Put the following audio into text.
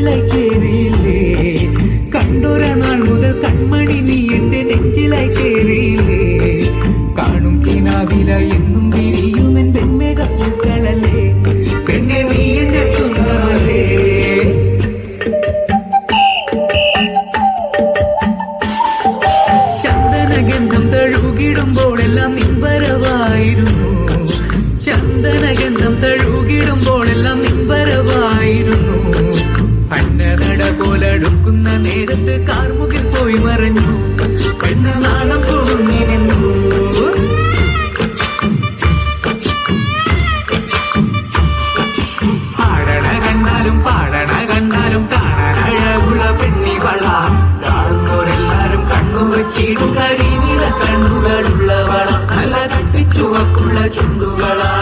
നെഞ്ചിലേക്കേറിയില്ലേ കണ്ടൊര നാൾ മുതൽ കൺമണി നീ എന്റെ നെഞ്ചിലേക്കേറിയില്ലേ കാണും കിനാവില എന്നും വിരിയും എൻ പെൺമേക പെണ്ണെ നീ എന്റെ സുന്ദരമല്ലേ ചന്ദനഗന്ധം തഴുകിടുമ്പോൾ എല്ലാം നിമ്പരവായിരുന്നു എടുത്ത് കാർമുകിൽ പോയി മറഞ്ഞു. പെണ്ണ നാണം കൊടുങ്ങിരുന്നു പാടണ പാടണ ചുണ്ടുകളാ.